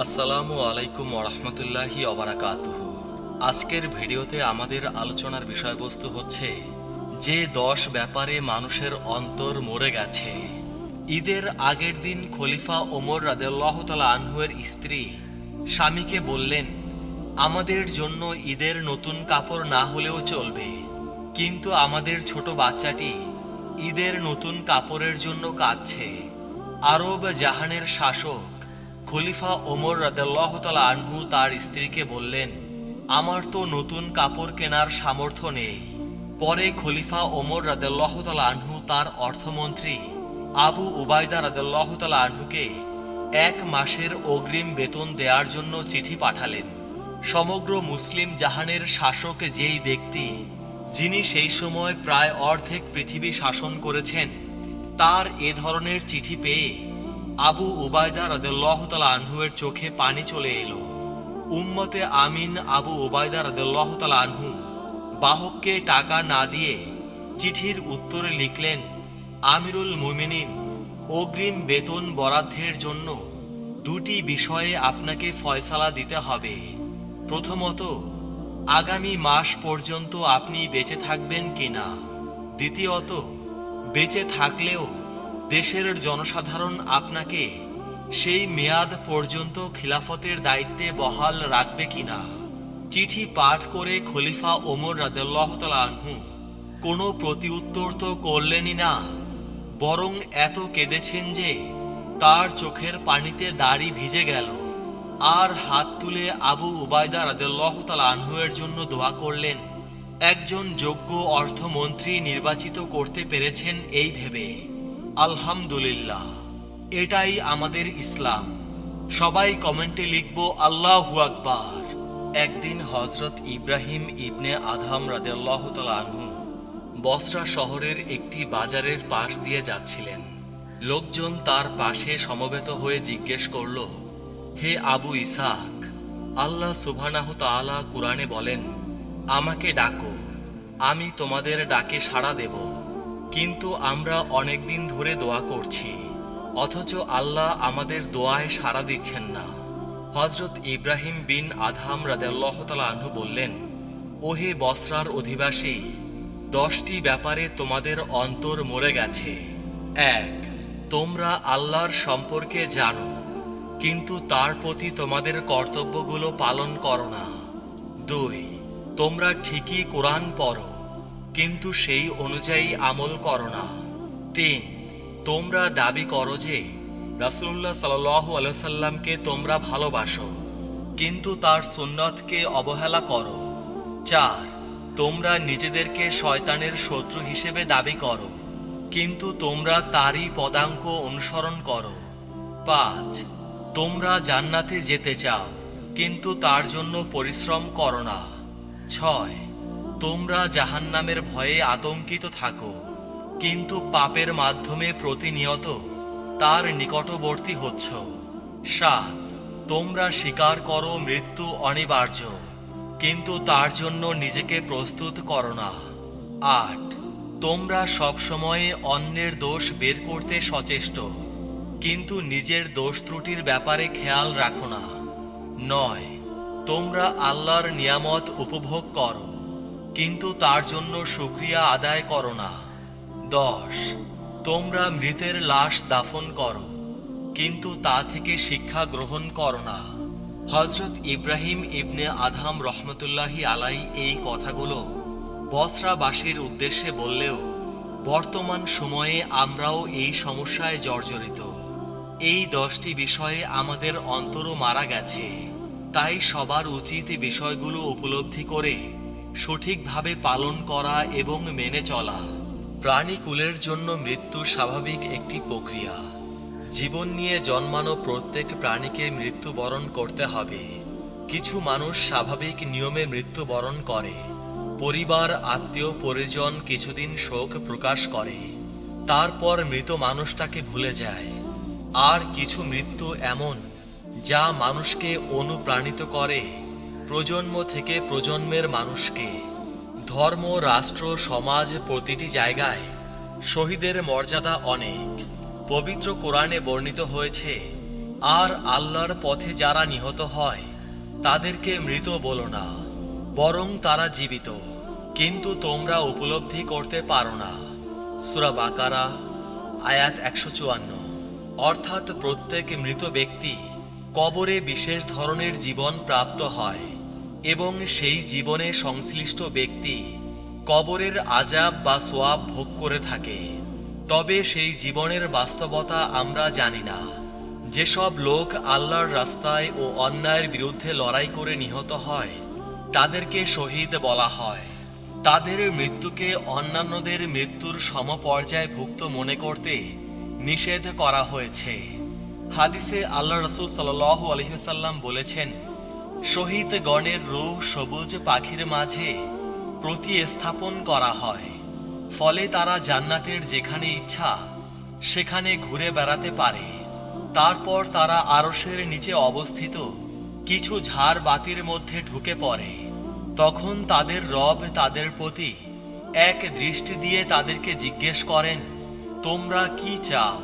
আসসালামু আলাইকুম ওরহমতুল্লাহি অবরাকাতুহ আজকের ভিডিওতে আমাদের আলোচনার বিষয়বস্তু হচ্ছে, যে দশ ব্যাপারে মানুষের অন্তর মরে গেছে। ঈদের আগের দিন খলিফা ওমর রাদেল্লাহ তালা আনহুয়ের স্ত্রী স্বামীকে বললেন, আমাদের জন্য ঈদের নতুন কাপড় না হলেও চলবে। কিন্তু আমাদের ছোট বাচ্চাটি ঈদের নতুন কাপড়ের জন্য কাঁদছে। আরব জাহানের শাসক খলিফা ওমর রাদাল্লাহ তালা আনহু তার স্ত্রীকে বললেন, আমার তো নতুন কাপড় কেনার সামর্থ্য নেই। পরে খলিফা ওমর রাদাল্লাহ তালা আনহু তার অর্থমন্ত্রী আবু উবায়দা রাদাল্লাহ তালা আনহুকে এক মাসের অগ্রিম বেতন দেওয়ার জন্য চিঠি পাঠালেন। সমগ্র মুসলিম জাহানের শাসক যেই ব্যক্তি, যিনি সেই সময় প্রায় অর্ধেক পৃথিবী শাসন করেছেন, তার এ ধরনের চিঠি পেয়ে আবু ওবায়দা রদেল্লাহ তালা আনহুয়ের চোখে পানি চলে এলো। উম্মতে আমিন আবু ওবায়দা রদেল্লাহ তালা আনহু বাহককে টাকা না দিয়ে চিঠির উত্তরে লিখলেন, আমিরুল মুমিনিন, অগ্রিম বেতন বরাদ্দের জন্য দুটি বিষয়ে আপনাকে ফয়সালা দিতে হবে। প্রথমত, আগামী মাস পর্যন্ত আপনি বেঁচে থাকবেন কিনা? দ্বিতীয়ত, বেঁচে থাকলেও দেশের জনসাধারণ আপনাকে সেই মেয়াদ পর্যন্ত খিলাফতের দায়িত্বে বহাল রাখবে কিনা? চিঠি পাঠ করে খলিফা ওমর আনহু কোনো প্রতিউত্তর তো করলেনই না, বরং এত কেঁদেছেন যে তার চোখের পানিতে দাড়ি ভিজে গেল। আর হাত তুলে আবু উবায়দা রাদেল্লাহ আনহুয়ের জন্য দোয়া করলেন, একজন যোগ্য অর্থমন্ত্রী নির্বাচিত করতে পেরেছেন এই ভেবে। আলহামদুলিল্লাহ, এটাই আমাদের ইসলাম। সবাই কমেন্টে লিখব, আল্লাহু আকবার। একদিন হজরত ইব্রাহিম ইবনে আধাম রাদেল্লাহ আনহু বসরা শহরের একটি বাজারের পাশ দিয়ে যাচ্ছিলেন। লোকজন তার পাশে সমবেত হয়ে জিজ্ঞেস করল, হে আবু ইসাক, আল্লাহ সুবহানাহু তাআলা কুরআনে বলেন, আমাকে ডাকো, আমি তোমাদের ডাকে সাড়া দেব। কিন্তু আমরা অনেক দিন ধরে দোয়া করছি, অথচ আল্লাহ আমাদের দোয়ায় সাড়া দিচ্ছেন না। হজরত ইব্রাহিম বিন আধাম রাদেল্লাহ আনহু বললেন, ওহে বসরার অধিবাসী, দশটি ব্যাপারে তোমাদের অন্তর মরে গেছে। এক, তোমরা আল্লাহর সম্পর্কে জানো, কিন্তু তার প্রতি তোমাদের কর্তব্যগুলো পালন করো না। দুই, তোমরা ঠিকই কোরআন পড়ো। কিন্তু সেই অনুযায়ী আমল করো না। তিন, তোমরা দাবি করো যে রাসুল্লাহ সাল আলাইসাল্লামকে তোমরা ভালোবাসো, কিন্তু তার সুন্নতকে অবহেলা করো। চার, তোমরা নিজেদেরকে শয়তানের শত্রু হিসেবে দাবি করো, কিন্তু তোমরা তারই পদাঙ্ক অনুসরণ করো। পাঁচ, তোমরা জান্নাতে যেতে চাও, কিন্তু তার জন্য পরিশ্রম করো না। ছয় তোমরা জাহান্নামের ভয়ে আতঙ্কিত থাকো, কিন্তু পাপের মাধ্যমে প্রতিনিয়ত তার নিকটবর্তী হচ্ছ। সাত, তোমরা স্বীকার করো মৃত্যু অনিবার্য, কিন্তু তার জন্য নিজেকে প্রস্তুত করো না। আট, তোমরা সবসময়ে অন্যের দোষ বের করতে সচেষ্ট, কিন্তু নিজের দোষ ত্রুটির ব্যাপারে খেয়াল রাখো না। নয়, তোমরা আল্লাহর নিয়ামত উপভোগ করো। কিন্তু তার জন্য সুক্রিয়া আদায় করো না। দশ, তোমরা মৃতের লাশ দাফন করো, কিন্তু তা থেকে শিক্ষা গ্রহণ করো না। হজরত ইব্রাহিম ইবনে আধাম রহমতুল্লাহি আলাই এই কথাগুলো বসরাবাসীর উদ্দেশ্যে বললেও, বর্তমান সময়ে আমরাও এই সমস্যায় জর্জরিত। এই দশটি বিষয়ে আমাদের অন্তরও মারা গেছে। তাই সবার উচিত বিষয়গুলো উপলব্ধি করে সঠিকভাবে পালন করা এবং মেনে চলা। প্রাণীকুলের জন্য মৃত্যু স্বাভাবিক একটি প্রক্রিয়া। জীবন নিয়ে জন্মানো প্রত্যেক প্রাণীকে মৃত্যুবরণ করতে হবে। কিছু মানুষ স্বাভাবিক নিয়মে মৃত্যুবরণ করে। পরিবার, আত্মীয়, পরিজন কিছুদিন শোক প্রকাশ করে। তারপর মৃত মানুষটাকে ভুলে যায়। আর কিছু মৃত্যু এমন যা মানুষকে অনুপ্রাণিত করে। প্রজন্ম থেকে প্রজন্মের মানুষকে ধর্ম, রাষ্ট্র, সমাজ প্রতিটি জায়গায় শহীদের মর্যাদা অনেক। পবিত্র কোরআনে বর্ণিত হয়েছে, আর আল্লাহর পথে যারা নিহত হয়, তাদেরকে মৃত বলো না, বরং তারা জীবিত। কিন্তু তোমরা উপলব্ধি করতে পারো না। সুরা বাকারা, আয়াত একশো চুয়ান্ন। অর্থাৎ প্রত্যেক মৃত ব্যক্তি কবরে বিশেষ ধরনের জীবন প্রাপ্ত হয়। এবং সেই জীবনে সংশ্লিষ্ট ব্যক্তি কবরের আজাব বা সোয়াব ভোগ করে থাকে। তবে সেই জীবনের বাস্তবতা আমরা জানি না। যেসব লোক আল্লাহর রাস্তায় ও অন্যায়ের বিরুদ্ধে লড়াই করে নিহত হয়, তাদেরকে শহীদ বলা হয়। তাদের মৃত্যুকে অন্যান্যদের মৃত্যুর সমপর্যায়ভুক্ত মনে করতে নিষেধ করা হয়েছে। হাদিসে আল্লাহ রসুল সাল্লাহ আলহিসাল্লাম বলেছেন শহীদ গণের রূহ সবুজ পাখির মাঝে প্রতিস্থাপন করা হয়। ফলে তারা জান্নাতের যেখানে ইচ্ছা, সেখানে ঘুরে বেড়াতে পারে। তারপর তারা আরশের নিচে অবস্থিত কিছু ঝাড় বাতির মধ্যে ঢুকে পড়ে। তখন তাদের রব তাদের প্রতি এক দৃষ্টি দিয়ে তাদেরকে জিজ্ঞেস করেন, তোমরা কি চাও?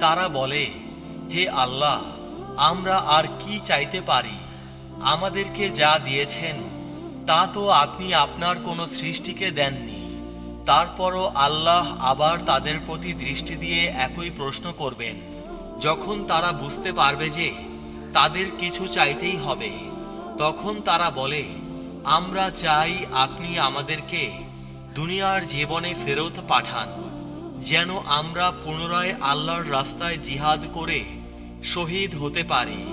তারা বলে, হে আল্লাহ, আমরা আর কি চাইতে পারি? আমাদেরকে যা দিয়েছেন, তা তো আপনি আপনার কোনো সৃষ্টিকে দেননি। তারপরও আল্লাহ আবার তাদের প্রতি দৃষ্টি দিয়ে একই প্রশ্ন করবেন। যখন তারা বুঝতে পারবে যে তাদের কিছু চাইতেই হবে, তখন তারা বলে, আমরা চাই আপনি আমাদেরকে দুনিয়ার জীবনে ফেরত পাঠান, যেন আমরা পুনরায় আল্লাহর রাস্তায় জিহাদ করে শহীদ হতে পারি।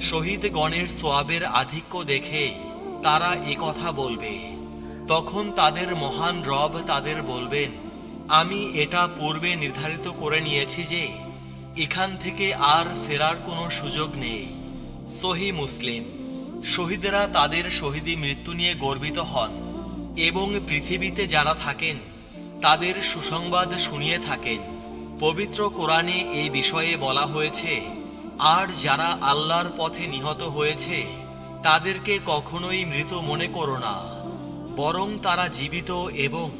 শহীদ গণের সোয়াবের আধিক্য দেখে তারা এ কথা বলবে। তখন তাদের মহান রব তাদের বলবেন, আমি এটা পূর্বে নির্ধারিত করে নিয়েছি যে এখান থেকে আর ফেরার কোনো সুযোগ নেই। সহি মুসলিম, শহীদেরা তাদের শহীদি মৃত্যু নিয়ে গর্বিত হন এবং পৃথিবীতে যারা থাকেন, তাদের সুসংবাদ শুনিয়ে থাকেন। পবিত্র কোরআনে এই বিষয়ে বলা হয়েছে আর যারা আল্লাহর পথে নিহত হয়েছে, তাদেরকে কখনোই মৃত মনে করো না। বরং তারা জীবিত এবং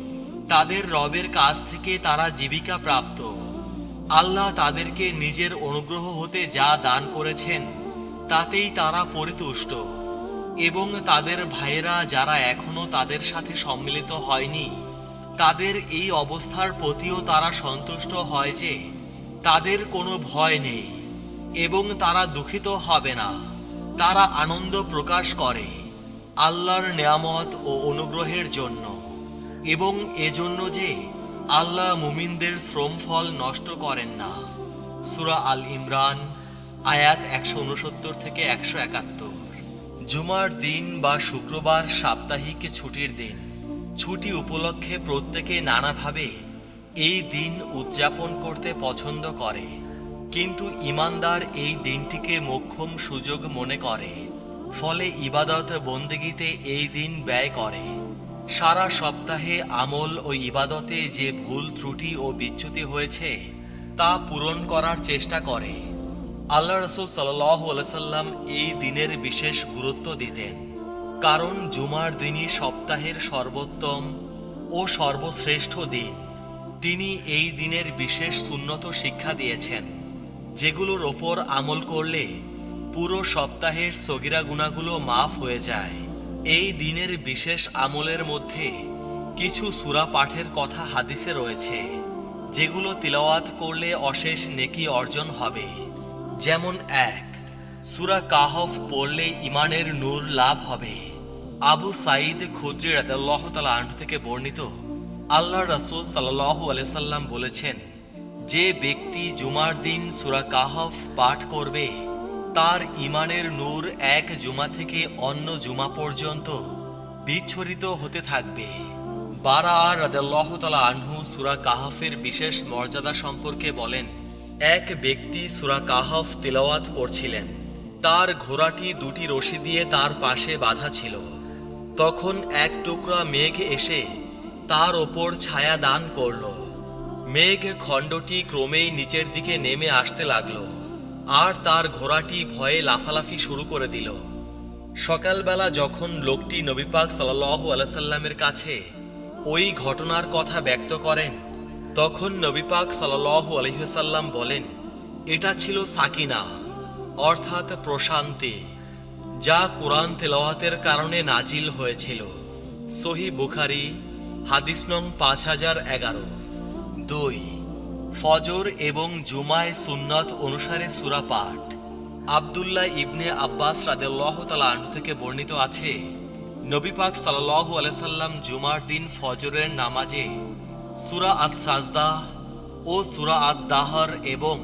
তাদের রবের কাছ থেকে তারা জীবিকা প্রাপ্ত। আল্লাহ তাদেরকে নিজের অনুগ্রহ হতে যা দান করেছেন, তাতেই তারা পরিতুষ্ট। এবং তাদের ভাইয়েরা যারা এখনও তাদের সাথে সম্মিলিত হয়নি, তাদের এই অবস্থার প্রতিও তারা সন্তুষ্ট হয় যে, তাদের কোনো ভয় নেই। এবং তারা দুঃখিত হবে না। তারা আনন্দ প্রকাশ করে আল্লাহর নেয়ামত ও অনুগ্রহের জন্য। এবং এজন্য যে আল্লাহ মুমিনদের শ্রমফল নষ্ট করেন না। সুরা আল ইমরান, আয়াত একশো উনসত্তর থেকে একশো একাত্তর। জুমার দিন বা শুক্রবার সাপ্তাহিক ছুটির দিন। ছুটি উপলক্ষে প্রত্যেকে নানাভাবে এই দিন উদযাপন করতে পছন্দ করে। কিন্তু ইমানদার এই দিনটিকে মোক্ষম সুযোগ মনে করে। ফলে ইবাদত বন্দেগিতে এই দিন ব্যয় করে। সারা সপ্তাহে আমল ও ইবাদতে যে ভুল, ত্রুটি ও বিচ্যুতি হয়েছে, তা পূরণ করার চেষ্টা করে। আল্লাহ রসুল সাল্লাম এই দিনের বিশেষ গুরুত্ব দিতেন। কারণ জুমার দিনই সপ্তাহের সর্বোত্তম ও সর্বশ্রেষ্ঠ দিন। তিনি এই দিনের বিশেষ সুন্নত শিক্ষা দিয়েছেন। যেগুলোর ওপর আমল করলে পুরো সপ্তাহের সগিরা গুণাগুলো মাফ হয়ে যায়। এই দিনের বিশেষ আমলের মধ্যে কিছু সুরা পাঠের কথা হাদিসে রয়েছে, যেগুলো তিলাওয়াত করলে অশেষ নেকি অর্জন হবে। যেমন এক, সুরা কাহফ পড়লে ইমানের নূর লাভ হবে। আবু সাইদ খুদ্রি রাদাল্লাহ তালা থেকে বর্ণিত আল্লাহ রাসুল সাল্লাহু আলাইসাল্লাম বলেছেন যে ব্যক্তি জুমার দিন সুরা কাহফ পাঠ করবে, তার ইমানের নূর এক জুমা থেকে অন্য জুমা পর্যন্ত বিচ্ছরিত হতে থাকবে। বারা রাদাল্লাহ তালা আনহু সুরা কাহফের বিশেষ মর্যাদা সম্পর্কে বলেন, এক ব্যক্তি সুরা কাহফ তেলাওয়াত করছিলেন, তার ঘোড়াটি দুটি রশি দিয়ে তার পাশে বাঁধা ছিল। তখন এক টুকরা মেঘ এসে তার ওপর ছায়া দান করল। মেঘ খণ্ডটি ক্রমেই নিচের দিকে নেমে আসতে লাগল, আর তার ঘোড়াটি ভয়ে লাফালাফি শুরু করে দিল। সকালবেলা যখন লোকটি নবীপাক সাল্লাহ আলাইসাল্লামের কাছে ওই ঘটনার কথা ব্যক্ত করেন, তখন নবীপাক সাল্লাহ আলহিসাল্লাম বলেন, এটা ছিল সাকিনা, অর্থাৎ প্রশান্তি, যা কোরআন তেলাওয়াতের কারণে নাজিল হয়েছিল। সহি বুখারি, হাদিস নং পাঁচ হাজার এগারো। দুই, ফজর এবং জুমায় সুন্নত অনুসারে সুরা পাঠ। আবদুল্লাহ ইবনে আব্বাস রাদেল্লাহ তালা আনহু থেকে বর্ণিত আছে, নবী পাক সাল্লাল্লাহু আলাইহি জুমার দিন ফজরের নামাজে সুরা আস সাজদা ও সুরা আদ দাহর এবং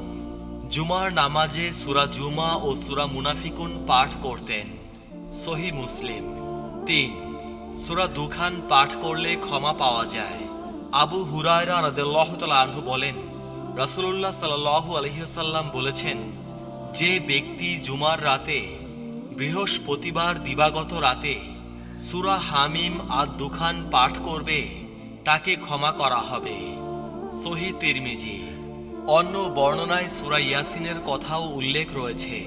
জুমার নামাজে সুরা জুমা ও সুরা মুনাফিকুন পাঠ করতেন। সহি মুসলিম। তিন, সুরা দুখান পাঠ করলে ক্ষমা পাওয়া যায়। আবু হুরায়রা রাদিয়াল্লাহু তাআলা আনহু বলেন, রাসূলুল্লাহ সাল্লাল্লাহু আলাইহি সাল্লাম বলেছেন, যে ব্যক্তি জুমার রাতে, বৃহস্পতিবার দিবাগত রাতে সুরা হামিম আর দুখান পাঠ করবে, তাকে ক্ষমা করা হবে। সহি তিরমিজি। অন্য বর্ণনায় সুরা ইয়াসিনের কথাও উল্লেখ রয়েছে।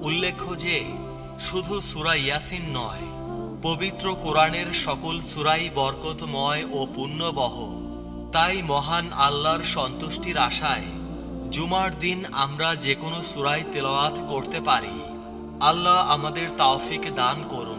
উল্লেখ্য যে, শুধু সুরা ইয়াসিন নয় পবিত্র কোরআনের সকল সুরাই বরকতময় ও পুণ্যবহ। তাই মহান আল্লাহর সন্তুষ্টির আশায় জুমার দিন আমরা যে কোনো সুরাই তেলাওয়াত করতে পারি। আল্লাহ আমাদের তাওফিক দান করুন।